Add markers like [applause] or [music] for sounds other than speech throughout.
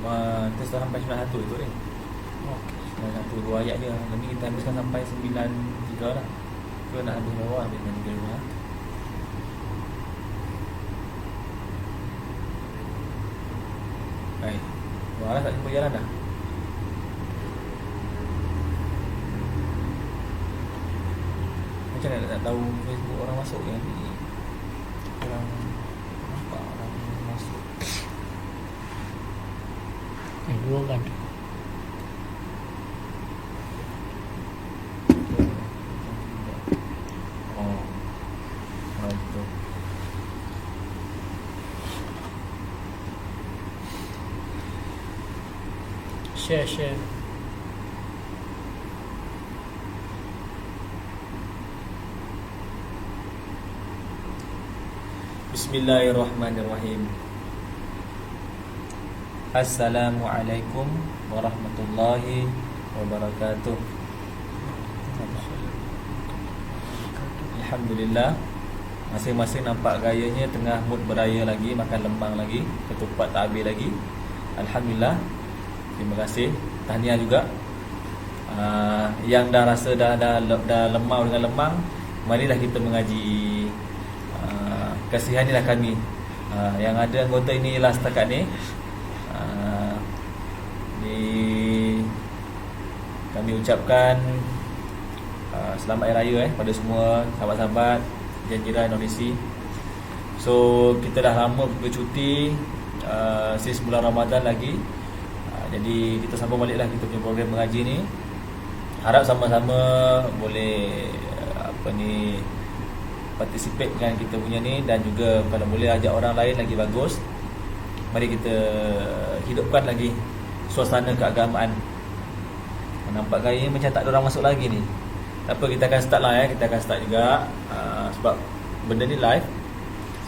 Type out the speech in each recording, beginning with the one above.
puluh. ah, Kita sudah sampai sembilan satu itu ni. Okey. Sembilan satu dua ayat je. Nanti kita habiskan sampai sembilan tiga lah. Ke nak habis bawah habis sembilan tiga dulu lah. Baik. Wah lah tak jumpa jalan dah. Macam mana nak tahu Facebook orang masuk yang ni? Orang nampak orang masuk. Eh, dua kan. Oh. Oh itu. Share, share. Bismillahirrahmanirrahim. Assalamualaikum warahmatullahi wabarakatuh. Alhamdulillah Masing-masing nampak gayanya Tengah mood beraya lagi Makan lembang lagi Ketupat tak habis lagi Alhamdulillah Terima kasih. Tahniah juga. Uh, Yang dah rasa dah, dah, dah lemau dengan lemang Marilah kita mengaji. Uh, Kasihanilah kami. Uh, Yang ada anggota ini ialah setakat ni. Uh, Di Kami ucapkan Uh, selamat Hari Raya eh pada semua sahabat-sahabat jiran-jiran Indonesia. So kita dah lama bercuti uh, since bulan Ramadan lagi. Jadi kita sambung baliklah kita punya program mengaji ni. Harap sama-sama boleh uh, apa ni participate dengan kita punya ni dan juga kalau boleh ajak orang lain lagi bagus. Mari kita hidupkan lagi suasana keagamaan. Nampak gaya macam tak ada orang masuk lagi ni. Tak apa kita akan start lah ya. Kita akan start juga uh, sebab benda ni live.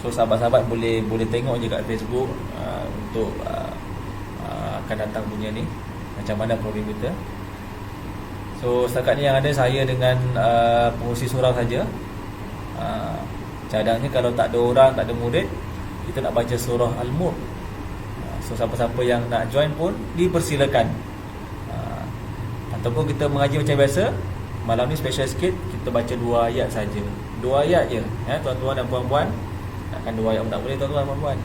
So sahabat-sahabat boleh boleh tengok je kat Facebook uh, untuk uh, akan datang punya ni macam mana program kita. So setakat ni yang ada saya dengan uh, pengurusi surau saja. Uh, cadangnya kalau tak ada orang, tak ada murid, kita nak baca surah Al-Mulk. Uh, so siapa-siapa yang nak join pun dipersilakan. Uh, ataupun kita mengaji macam biasa, Malam ni special sikit Kita baca dua ayat saja. Dua ayat je ya, Tuan-tuan dan puan-puan Takkan dua ayat pun tak boleh tuan-tuan dan puan-puan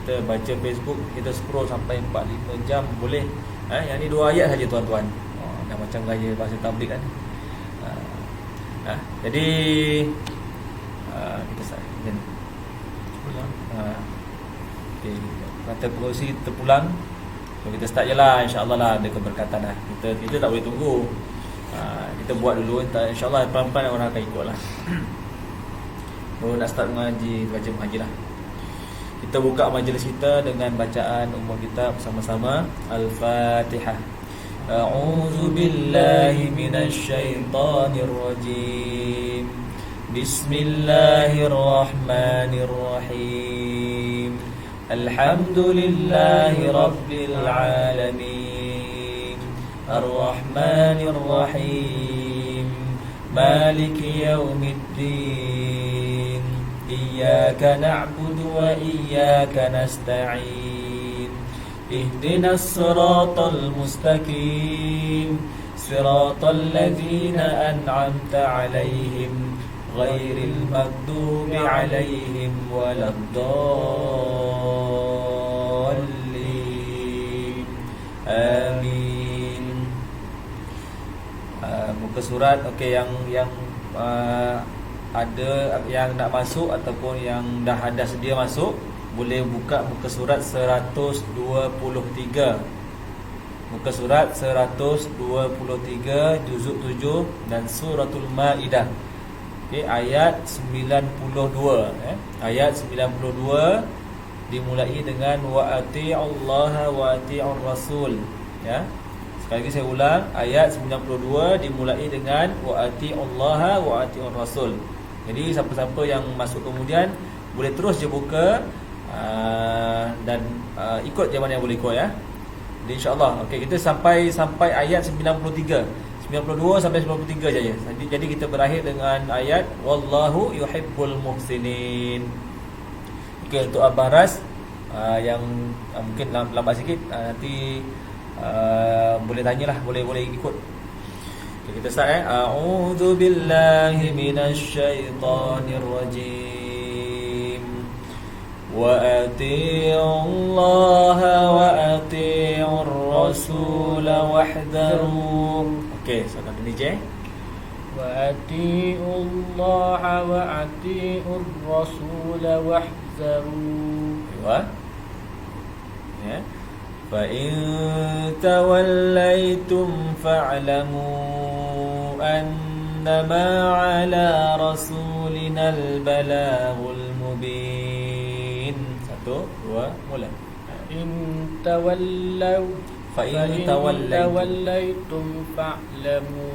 Kita baca Facebook Kita scroll sampai 4-5 jam Boleh. Uh, Yang ni dua ayat saja tuan-tuan. Oh, Dah macam gaya bahasa tablik kan. Uh, uh, Jadi uh, Kita start. Macam ni. Pulang. uh, okay. Kata pengurusi terpulang. So kita start je lah. InsyaAllah lah ada keberkatan lah. Kita kita tak boleh tunggu. Ha, kita buat dulu. Insyaallah pelan-pelan orang akan ikut lah. [coughs] Baru nak start mengaji baca mengaji lah kita buka majlis kita dengan bacaan umum kita bersama-sama Al-Fatihah. A'udzu billahi minasyaitonir rajim. Bismillahirrahmanirrahim. Alhamdulillahi rabbil alamin. Arrahmanir rahim. Maliki yaumiddin. إياك نعبد وإياك نستعين اهدنا الصراط المستقيم صراط الذين أنعمت عليهم غير المغضوب عليهم ولا الضالين. آمين. uh, muka surat. Okey yang yang uh, ada yang nak masuk ataupun yang dah ada sedia masuk boleh buka muka surat 123 muka surat 123 juzuk 7 dan suratul Maidah. Okey, ayat 92 eh. Ayat 92 dimulai dengan wa ati'allaha wa ati'ur rasul ya. Sekali lagi saya ulang ayat 92 dimulai dengan wa ati'allaha wa ati'ur rasul. Jadi siapa-siapa yang masuk kemudian boleh terus je buka uh, dan uh, ikut je mana yang boleh ikut ya. Jadi insya-Allah. Okey, kita sampai sampai ayat 93. 92 sampai 93 saja. Jadi jadi kita berakhir dengan ayat wallahu yuhibbul muhsinin. Okey untuk Abah Ras uh, yang uh, mungkin lam- lambat sikit uh, nanti uh, boleh tanyalah, boleh boleh ikut. Kita start eh. A'udzu billahi minasy syaithanir rajim. Wa atii'u Allah wa atii'ur rasul wahdaru. Okey, so kat ni je. Wa atii'u Allah wa atii'ur rasul wahdaru. Wa Ya. فإن توليتم فاعلموا أن ما على رسولنا البلاغ المبين. satu dua mula إن تولوا فإن توليتم. فاعلموا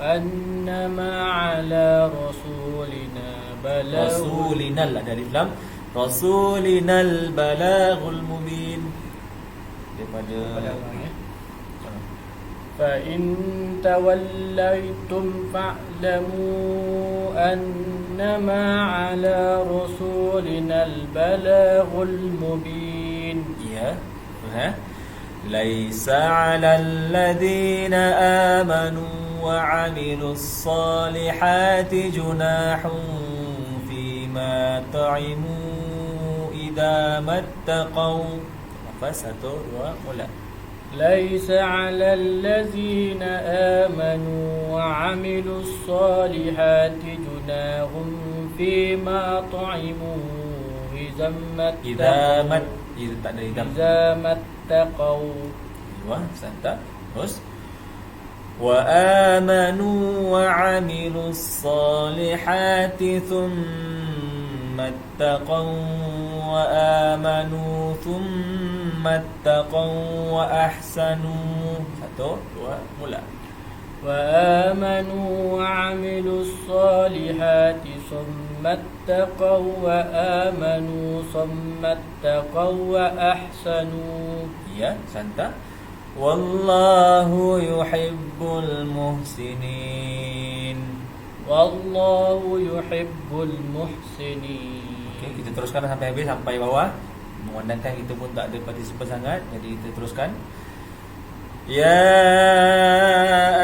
أن ما على رسولنا بلاغ رسولنا لا دليل لم رسولنا البلاغ المبين. Daripada فإن توليتم فاعلموا أنما على رسولنا البلاغ المبين. يا ها؟ ليس على الذين آمنوا وعملوا الصالحات جناح فيما طعموا إذا ما اتقوا. فستر وقلت ليس على الذين آمنوا وعملوا الصالحات جناح فيما طعموا إذا ما ada idza. إذا ما اتقوا. Terus وآمنوا وعملوا الصالحات ثم اتقوا وآمنوا ثم اتقوا وأحسنوا satu dua mula وآمنوا وعملوا الصالحات ثم اتقوا وآمنوا ثم اتقوا وأحسنوا ya santa wallahu yuhibbul muhsinin والله يحب المحسنين Okey, kita teruskan sampai habis sampai bawah. Memandangkan kita pun tak ada partisipan sangat, jadi kita teruskan. Ya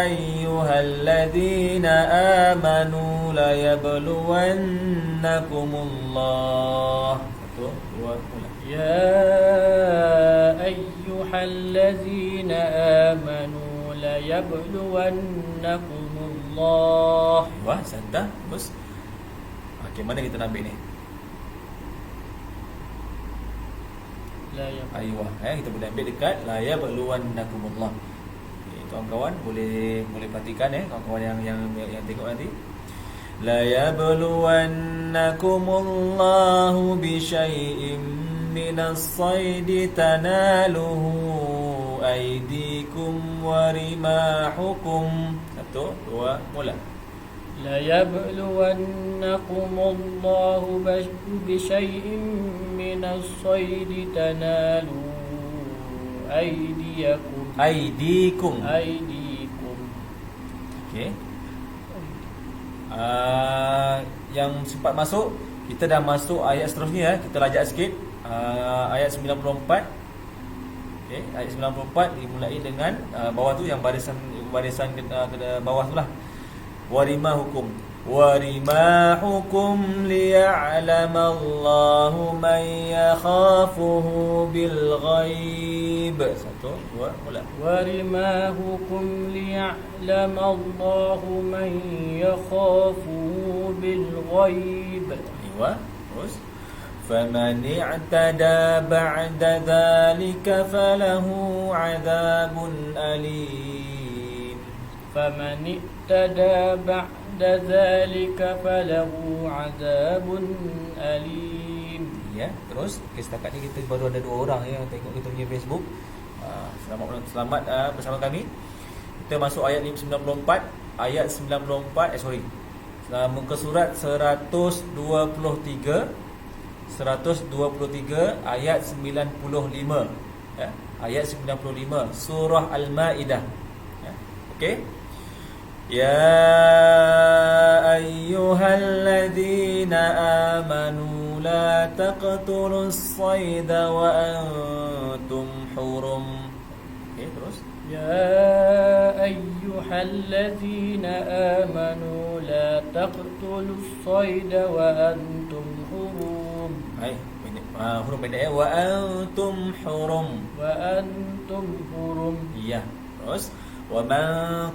ayyuhalladzina amanu la yabluwannakumullah. Satu, dua, mula. يا أيها الذين آمنوا ليبلونكم الله Wah, santa, terus. Okey, mana kita nak ambil ni? Ayuh, eh kita boleh ambil dekat la yabluwannakumullah. Okay, kawan-kawan boleh boleh perhatikan eh kawan-kawan yang yang yang, yang tengok nanti. La yabluwannakumullahu bi syai'in minas sayd tanaluhu aydikum wa rimahukum. Satu, dua, mula. ليبلونكم الله بش- بشيء من الصيد تنالوا أيديكم Aydikum. أيديكم Okey. Uh, yang sempat masuk kita dah masuk ayat seterusnya eh. kita lajak sikit uh, ayat 94 okey ayat 94 dimulai dengan uh, bawah tu yang barisan barisan ke, uh, ke bawah tu lah ورماحكم ورماحكم ليعلم الله من يخافه بالغيب. satu ورماحكم ليعلم الله من يخافه بالغيب. أيوه فمن اعتدى بعد ذلك فله عذاب أليم. فمن اعتدى بعد ذلك فله عذاب أليم Ya, terus okay, setakat ni kita baru ada dua orang ya, yang tengok kita punya Facebook. Uh, selamat selamat uh, bersama kami. Kita masuk ayat 94, ayat 94 eh sorry. Uh, muka surat 123 123 ayat 95 ya ayat 95 surah al-maidah ya okey يا أيها الذين آمنوا لا تقتلوا الصيد وأنتم حرم. يا أيها الذين آمنوا لا تقتلوا الصيد وأنتم حرم. آه، حرم بدأ وأنتم حرم. وأنتم حرم. يا wa ومن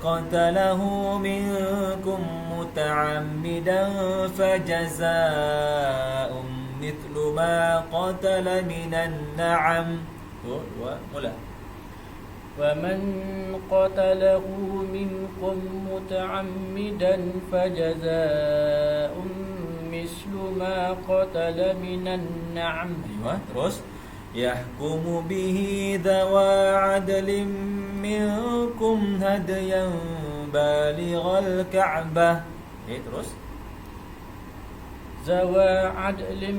قتله منكم متعمدا فجزاء مثل ما قتل من النعم ومن قتله منكم متعمدا فجزاء مثل ما قتل من النعم أيوة يحكم به ذوى عدل منكم هديا بالغ الكعبة. إيه ذوى عدل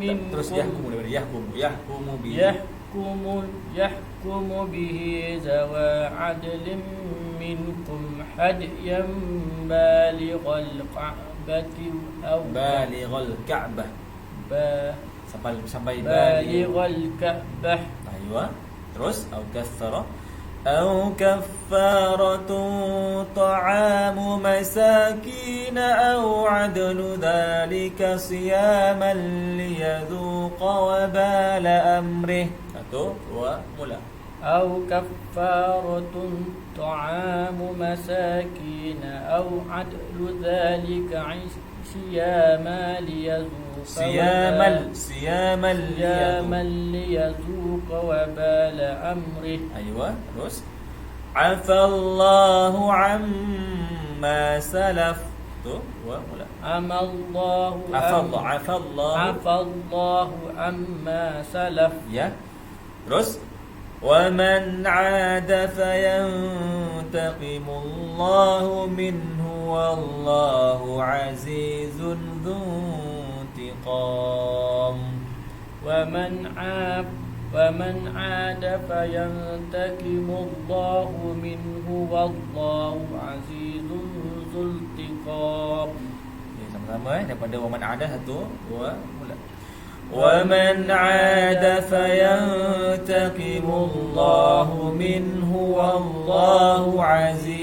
منكم ترس يحكم يحكم يحكم به. يحكم يحكم به ذوى عدل منكم هديا بالغ الكعبة أو بالغ الكعبة. Sampai sampai بالغ الكعبة أيوة ترس أو كثر أو كفارة طعام مساكين أو عدل ذلك صياما ليذوق وبال أمره satu dua mula. أو كفارة طعام مساكين أو عدل ذلك عش- صياما ليذوق صياما صياما صياما ليذوق. وبال أمره. أيوة terus عفى الله عما سلف. عفى الله عفى الله عفى الله. عفى الله عما سلف. Ya. Terus ومن عاد فينتقم الله منه والله عزيز ذو انتقام ومن عاب ومن عاد فينتقم الله منه والله عزيز ذو انتقام okay, sama-sama eh daripada waman ada satu dua mula ومن عاد فينتقم الله منه والله عزيز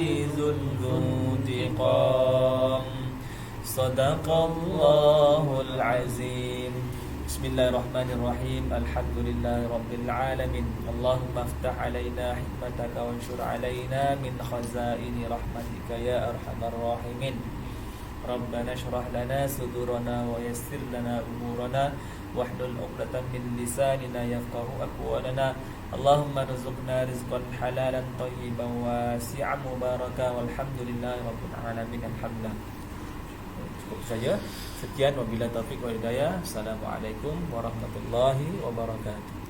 صدق الله العظيم. بسم الله الرحمن الرحيم. الحمد لله رب العالمين. اللهم افتح علينا حكمتك وانشر علينا من خزائن رحمتك يا أرحم الراحمين. ربنا اشرح لنا صدورنا ويسر لنا أمورنا. واحلل عقدة من لساننا يفقه أقوالنا. اللهم ارزقنا رزقا حلالا طيبا واسعا مباركا. والحمد لله رب العالمين. الحمد لله. Cukup saja. Sekian. Wabillahi taufik wal hidayah. Assalamualaikum warahmatullahi wabarakatuh